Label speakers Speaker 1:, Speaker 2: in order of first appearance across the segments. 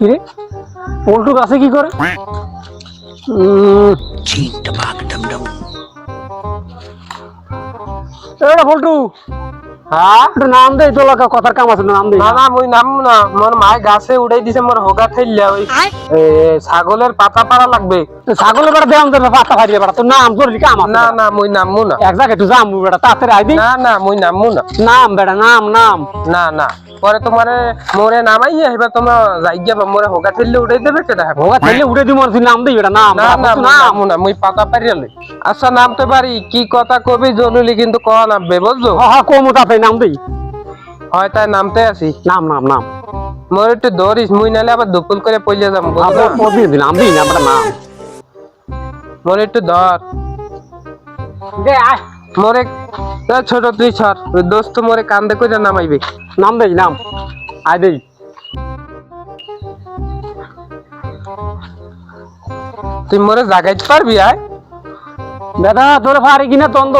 Speaker 1: কি রে পল্টু গাছে কি করে? উম, এরা পল্টু।
Speaker 2: হ্যাঁ?
Speaker 1: নাম কথার কাম আছে নাম
Speaker 2: না না মুই নাম না মোর গাছে উড়াই দিছে মোর হোগা ঠেললা ওই ছাগলের পাতা পাড়া লাগবে।
Speaker 1: ছাগলের বেড়া দেওয়ান তোর পাতা ফারিয়ে বেড়া তোর নাম তোর কাম আছে
Speaker 2: না না মুই নামমু না।
Speaker 1: এক জায়গায় একটু যাম বেড়া তাড়াতাড়ি আইবি।
Speaker 2: না না মুই নামমু না।
Speaker 1: নাম বেড়া নাম নাম।
Speaker 2: না না পরে তোমারে মোরে নামাই এবার তোমরা মোরে হোগা ঠেললে উড়াই দেবে
Speaker 1: হোগা থাকলে উড়ে দিব তুই নাম দিই বেড়া নাম
Speaker 2: না না মুই
Speaker 1: নাম।
Speaker 2: না মুই পাতা পারিয়ালে আচ্ছা নামতে পারি কি কথা কবি জরুরি কিন্তু কওয়া নামবে বুঝছ?
Speaker 1: হ্যাঁ হ্যাঁ কমু তাড়াতাড়ি নাম দিই?
Speaker 2: হয় তাই নামতে আসি
Speaker 1: নাম নাম নাম।
Speaker 2: মোর একটু ধরিস মুই নালে আবার দুপুল করে পইলে যাম
Speaker 1: নাম দিই না বেড়া নাম।
Speaker 2: মোর একটু ধর।
Speaker 1: দে আয়
Speaker 2: মোরে ছোট তুই ছাড় ওই দোস্ত মোরে কান্দে করে নামাইবে।
Speaker 1: নাম দেই নাম। আয় দেই।
Speaker 2: তুই মোরে জাগাইতে পারবি আয়
Speaker 1: বেটা তোর ফারি কিনা তন্দ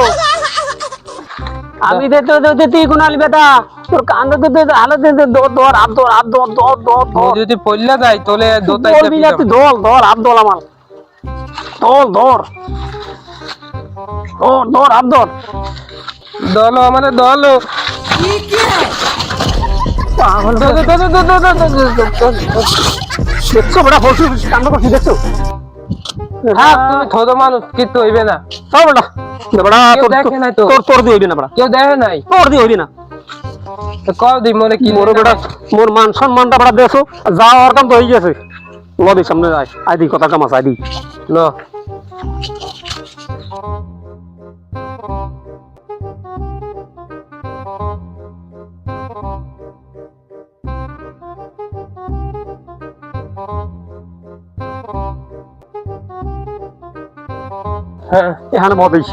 Speaker 1: আমি তুই কোন আলি বেটা তোর কান্দ আলো দে দে দর দর আপ দর আপ দর দর দর
Speaker 2: মুই যদি পড়লে যাই তোলে দোতাই
Speaker 1: দৌড়বি না তুই দল দর আপ দল আমার দল দর দর দর আপ দর
Speaker 2: দল মানে দল
Speaker 1: পাগল দেখছ বেটা ফসু কান্দ করছি দেখছ
Speaker 2: হ্যাঁ তুমি থদ মানুষ কিন্তু হইবে না।
Speaker 1: চল বেটা দে বেটা তোর
Speaker 2: নাই।
Speaker 1: তোর হইবে না বেটা।
Speaker 2: কেউ দেখে নাই?
Speaker 1: তোর দিয়ে হইবে না।
Speaker 2: কও দি মোরে কি
Speaker 1: মোর বেটা মোর মান সম্মানটা বেটা দেছো যাওয়ার কাম তো হয়ে গেছে। সামনে আইদি কথা কাম আছে আইদি
Speaker 2: ন হ্যাঁ
Speaker 1: এখানে বদিস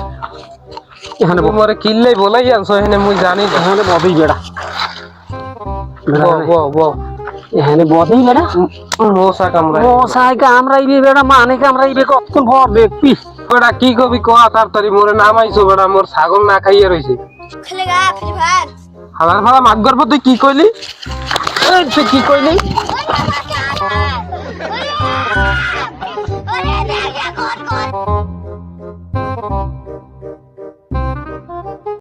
Speaker 1: এখানে
Speaker 2: তুমি মোরে কিনলেই বলাই আনছো এখানে মুই জানি
Speaker 1: এখানে বদিস বেটা
Speaker 2: বো বো
Speaker 1: এখানে বদিস বেটা
Speaker 2: মশা কামড়ায়
Speaker 1: মশাই কামড়াইবি বেটা মানে কামড়াইবে কতক্ষণ ভর দেখবি
Speaker 2: বেটা কি কবি কোয়া তাড়াতাড়ি মোরে নামাইছো বেটা মোর ছাগল না খাইয়ে রইছে হালার ফালা মাগ তুই কি কইলি তুই কি কইলি